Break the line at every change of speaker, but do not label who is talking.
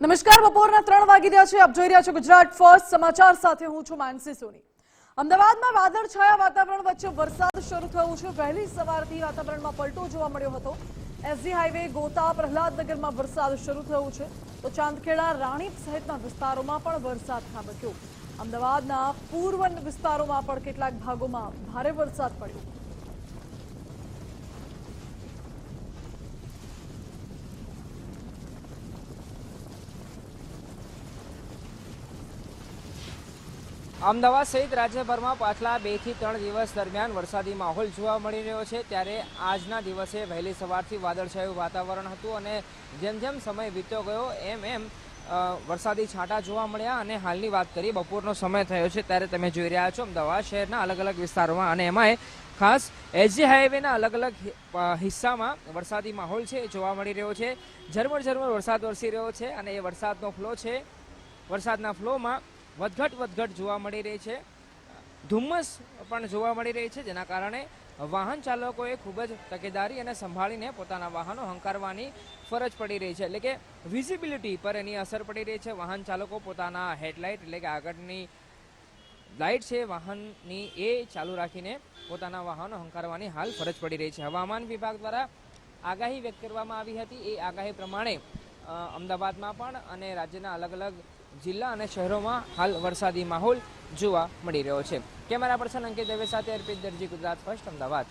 નમસ્કાર, બપોરના ત્રણ વાગી રહ્યા છે. આપ જોઈ રહ્યા છો ગુજરાત ફર્સ્ટ. સમાચાર સાથે હું છું માનસી સોની. અમદાવાદમાં વાદળછાયા વાતાવરણ વચ્ચે વરસાદ શરૂ થયો છે. વહેલી સવારથી વાતાવરણમાં પલટો જોવા મળ્યો હતો. એસજી હાઈવે, ગોતા પ્રહલાદનગરમાં વરસાદ શરૂ થયો છે. તો ચાંદખેડા, રાણીપ સહિતના વિસ્તારોમાં પણ વરસાદ ખાબક્યો. અમદાવાદના પૂર્વ વિસ્તારોમાં પણ કેટલાક ભાગોમાં ભારે વરસાદ પડ્યો.
અમદાવાદ સહિત રાજ્યભરમાં પાછલા બેથી ત્રણ દિવસ દરમિયાન વરસાદી માહોલ જોવા મળી રહ્યો છે. ત્યારે આજના દિવસે વહેલી સવારથી વાદળછાયું વાતાવરણ હતું અને જેમ જેમ સમય વીત્યો ગયો, એમ એમ વરસાદી છાંટા જોવા મળ્યા અને હાલની વાત કરી બપોરનો સમય થયો છે ત્યારે તમે જોઈ રહ્યા છો અમદાવાદ શહેરના અલગ અલગ વિસ્તારોમાં અને એમાંય ખાસ એસજી હાઈવેના અલગ અલગ હિસ્સામાં વરસાદી માહોલ છે એ જોવા મળી રહ્યો છે. ઝરમર ઝરમર વરસાદ વરસી રહ્યો છે અને એ વરસાદનો ફ્લો છે. વરસાદના ફ્લોમાં વધઘટ વધઘટ જોવા મળી રહી છે. ધુમ્મસ પણ જોવા મળી રહી છે, જેના કારણે વાહન ચાલકોએ ખૂબ જ તકેદારી અને સંભાળીને પોતાના વાહનો હંકારવાની ફરજ પડી રહી છે. એટલે કે વિઝિબિલિટી પર એની અસર પડી રહી છે. વાહન ચાલકો પોતાના હેડલાઇટ એટલે કે આગળની લાઇટ છે, વાહનની એ ચાલુ રાખીને પોતાના વાહનો હંકારવાની હાલ ફરજ પડી રહી છે. હવામાન વિભાગ દ્વારા આગાહી વ્યક્ત કરવામાં આવી હતી. એ આગાહી પ્રમાણે અમદાવાદમાં પણ અને રાજ્યના અલગ અલગ જિલ્લા અને શહેરોમાં હાલ વરસાદી માહોલ જોવા મળી રહ્યો છે. કેમેરા પર્સન અંકિત દવે સાથે અર્પિત દરજી ગુજરાત ફર્સ્ટ, અમદાવાદ.